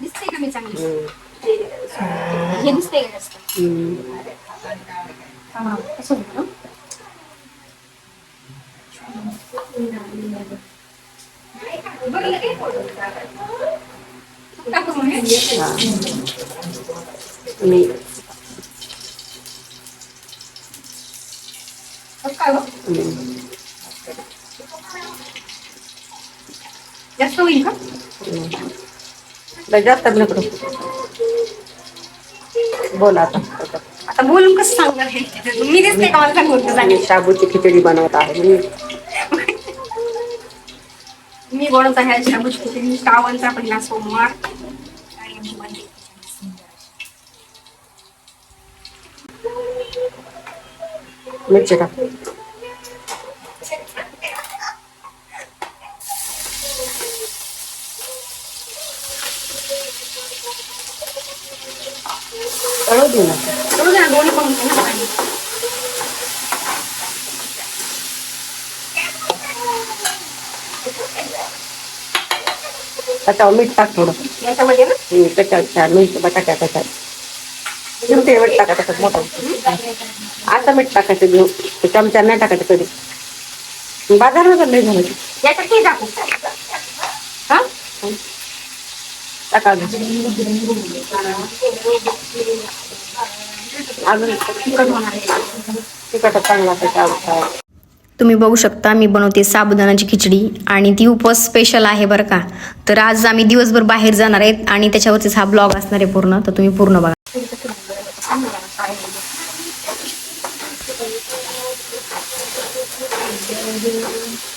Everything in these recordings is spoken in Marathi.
दिसते का मी चांगली हम्म. हे दिसते का जास्त हम्म. हा, असं होतं ना? टाकू मग हे. हा. मी काय हो? हम्म. जास्त होईल का? जास्त नको बोल आता. आता बोलून कसं सांगणार हे? मी दिसते का मला सांगून? मी शाबूची खिचडी बनवत आहे मी. मी बनवत आहे शाबूची खिचडी. श्रावणचा पहिला सोमवार. मिरची टाक. तळू दे ना करू द्या दोन्ही पण होते ना पाणी. त्याच्यावर मीठ टाक थोडं. याच्यामध्ये ना? हम्म, त्याच्यावर छान मीठ बटाट्या त्याच्यात. मीठ टाका त्याच्यात मोठं. आता मीठ टाकायचं घेऊ चमचा नाही टाकायचं कधी. बाजारात नाही झालं. याच्यात ते टाकू. हा? अजून. तिखट चांगला त्याच्या तुम्ही बघू शकता मी बनवते साबुदाणाची खिचडी आणि ती उपवास स्पेशल आहे बरं का तर आज आम्ही दिवसभर बाहेर जाणार आहेत आणि त्याच्यावरतीच हा ब्लॉग असणार आहे पूर्ण तर तुम्ही पूर्ण बघा Thank you.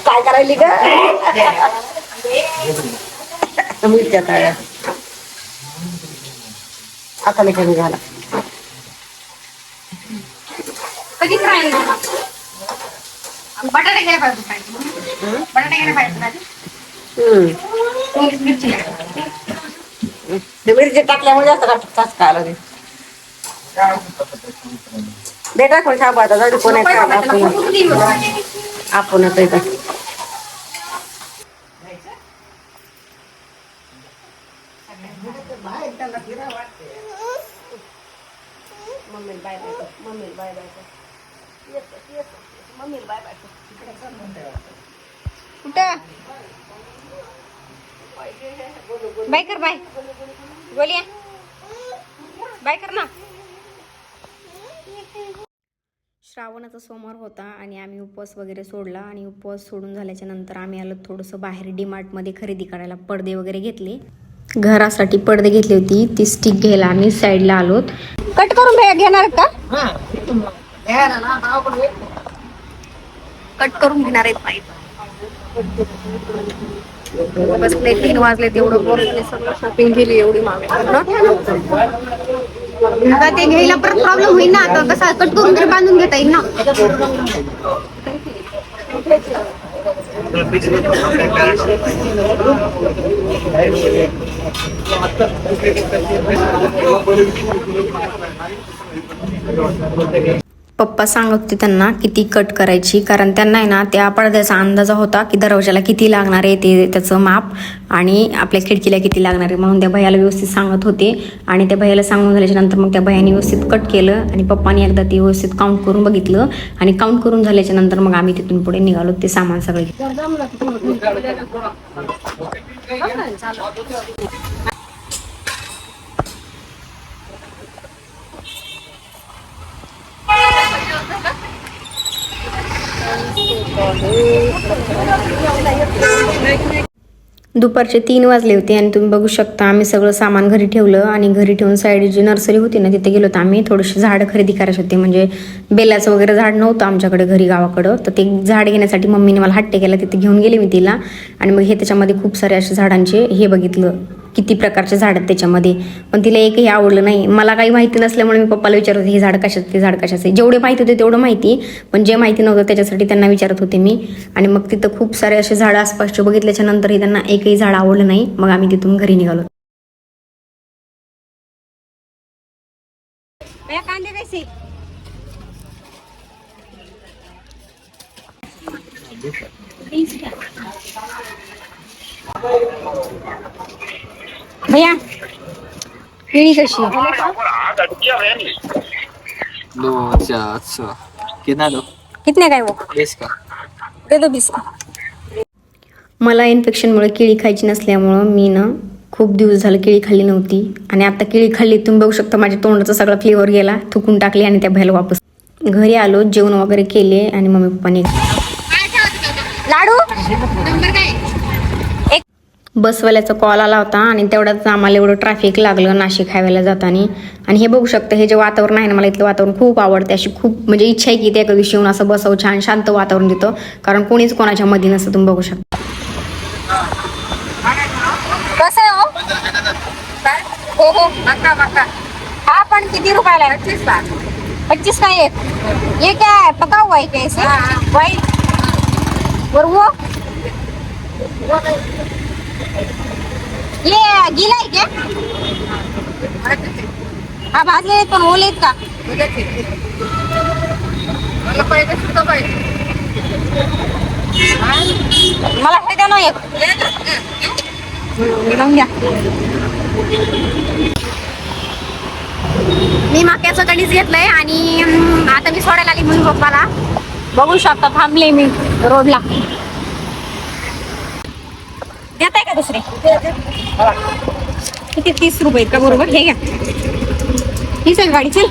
काय करायली ग? मिरच्या तळ्या आता नाही कमी झाला. कधी फ्राय बटाटे गेले पाहिजे बटाटे गेले पाहिजे मिरची टाकल्यामुळे जास्त का चाचका आला दे टाकून शाबू आता? जाऊ कोण आपण mummy bye bye mummy bye bye mummy bye bye कुठं? बाय कर बाय. बोलिया बाय कर ना. श्रावणाचा सोमवार होता आणि आम्ही उपवास वगैरे सोडला आणि उपवास सोडून झाल्याच्यानंतर आम्ही आलो थोडंसं बाहेर डीमार्टमध्ये खरेदी करायला पडदे वगैरे घेतले. घरासाठी पडदे घेतली होती. ती स्टिक घ्यायला आम्ही साईडला आलोत कट करून घेणार का? कट करून घेणार आहेत पाईप बसले तीन वाजले तेवढं सगळं. शॉपिंग केली एवढी मागे. आता ते घ्यायला परत प्रॉब्लेम होईल ना आता कसा कट करून तरी बांधून घेता येईल ना. पप्पा सांगत होते त्यांना किती कट करायची. कारण त्यांना आहे ना त्या पडद्याचा अंदाजा होता की दरवाजाला किती लागणार आहे ते त्याचं माप आणि आपल्या खिडकीला किती लागणार आहे. म्हणून त्या भैयाला व्यवस्थित सांगत होते. आणि त्या भैयाला सांगून झाल्याच्यानंतर मग त्या भैयाने व्यवस्थित कट केलं आणि पप्पाने एकदा ते व्यवस्थित काउंट करून बघितलं. आणि काउंट करून झाल्याच्यानंतर मग आम्ही तिथून पुढे निघालो ते सामान सगळे दुपारचे तीन वाजले होते आणि तुम्ही बघू शकता आम्ही सगळं सामान घरी ठेवलं आणि घरी ठेवून साईड जी नर्सरी होती ना तिथे गेलो होतो. आम्ही थोडीशी झाडं खरेदी करायची होती. म्हणजे बेलाचं वगैरे झाड नव्हतं आमच्याकडे घरी गावाकडं. तर ते झाड घेण्यासाठी मम्मीने मला हट्टे केला तिथे घेऊन गेले मी तिला. आणि मग हे त्याच्यामध्ये खूप सारे असे झाडांचे हे बघितलं किती प्रकारचे झाड आहेत त्याच्यामध्ये. पण तिला एकही आवडलं नाही. मला काही माहिती नसल्यामुळे मी पप्पाला विचारत होते हे झाड कशाचं ते झाड कशाचं जेवढे माहिती होते तेवढं माहिती पण जे माहिती नव्हतं त्याच्यासाठी त्यांना विचारत होते मी. आणि मग तिथं खूप सारे असे झाडं आसपासचे बघितल्याच्या नंतरही त्यांना एकही झाड आवडलं नाही. मग आम्ही तिथून घरी निघालो. कांदे भैया केळी कशी दो चार छः कितना दो? कितने काय वो? बीस का? दे दो बीस मला इन्फेक्शनमुळे केळी खायची नसल्यामुळं मी ना खूप दिवस झालं केळी खाल्ली नव्हती. आणि आता केळी खाल्ली तुम्ही बघू शकता माझ्या तोंडाचा सगळा फ्लेवर गेला थुकून टाकली आणि त्या बाहेर वापस. घरी आलो जेवण वगैरे केले आणि मम्मी पप्पाने लाडू? नंबर काय? बसवाल्याचा कॉल आला होता आणि तेवढ्याच आम्हाला एवढं ट्रॅफिक लागलं नाशिक हायवेला जाताना. आणि हे बघू शकतं हे जे वातावरण आहे ना मला इथलं वातावरण खूप आवडते अशी खूप म्हणजे इच्छा आहे की ते एका दिवशी येऊन असं बसावं छान शांत वातावरण देतं. कारण कोणीच कोणाच्या मध्ये नसतं तुम्ही बघू शकता. कसं हो? हो हो मक्का मक्का हा पण किती रुपयाला पच्चीस का पच्चीस का एक ये क्या है पका हुआ है कैसे वाइट और वो ये गीला आहे क्या? हा भाजले आहेत पण ओले आहेत का? मला हे द्या ना एक. घेऊन घ्या. मी माक्याचं कणीस घेतलंय आणि आता मी सोडायला आली म्हणून पप्पाला. बघू शकता थांबले मी रोडला. देताय का दुसरे? किती तीस रुपये का बरोबर? हे घ्या. ही चल गाडी चल.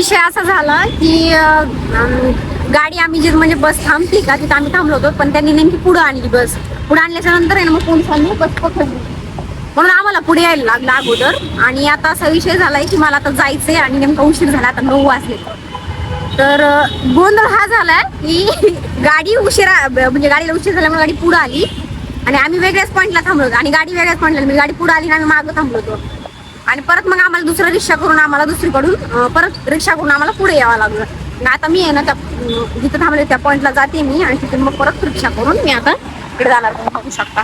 विषय असा झाला की गाडी आम्ही जिथं म्हणजे बस थांबती का तिथं आम्ही थांबलो होतो पण त्यांनी नेमकी पुढं आणली बस. पुढे आणल्याच्या नंतर आहे ना मग पोलिसांनी बस पकडली. म्हणून आम्हाला पुढे यायला लागला अगोदर आणि आता असा विषय झालाय की मला आता जायचंय आणि नेमका उशीर झाला आता नऊ वाजले. तर गोंधळ हा झालाय की गाडी उशिरा म्हणजे गाडीला उशीर झाल्यामुळे गाडी पुढे आली. आणि आम्ही वेगळ्याच पॉईंटला थांबलो होतो. आणि गाडी वेगळ्याच पॉईंटला म्हणजे गाडी पुढे आली आणि आम्ही मागं थांबलो होतो. आणि परत मग आम्हाला दुसरं रिक्षा करून आम्हाला दुसरीकडून परत रिक्षा करून आम्हाला पुढे यावं लागलं. आणि आता मी आहे ना त्या जिथं थांबले त्या पॉईंटला जाते मी आणि तिथून मग परत रिक्षा करून मी आता इकडे जाणार तुम्ही बघू शकता.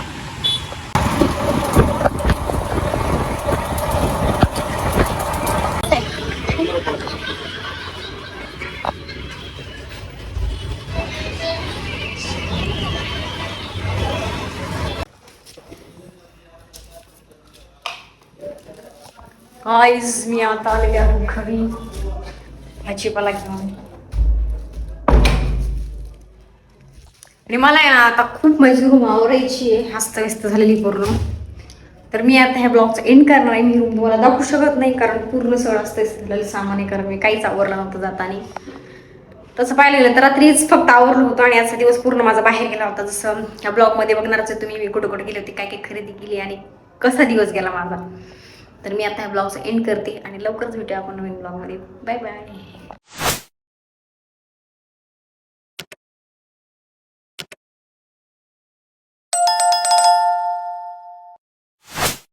आईज मी आता आलेले आहे घरी भाजीपाला घेऊन आणि मला आहे ना आता खूप माझी रूम आवरायची आहे हस्तव्यस्त झालेली पूर्ण तर मी आता ह्या ब्लॉगचं एंड करणार आहे मी रूम तुम्हाला दाखवू शकत नाही कारण पूर्ण सगळं असतं झालेलं सामान आहे कारण मी काहीच आवरलं नव्हतं जाताना तसं पाहिलेलं तर रात्रीच फक्त आवरलं होतं आणि आजचा दिवस पूर्ण माझा बाहेर गेला होता जसं ह्या ब्लॉगमध्ये बघणारच तुम्ही मी कुठं कुठं गेले होते काय काय खरेदी केली आणि कसा दिवस गेला माझा तर मी आता ह्या ब्लॉगचं एंड करते आणि लवकरच भेटूया आपण नवीन ब्लॉगमध्ये. Bye bye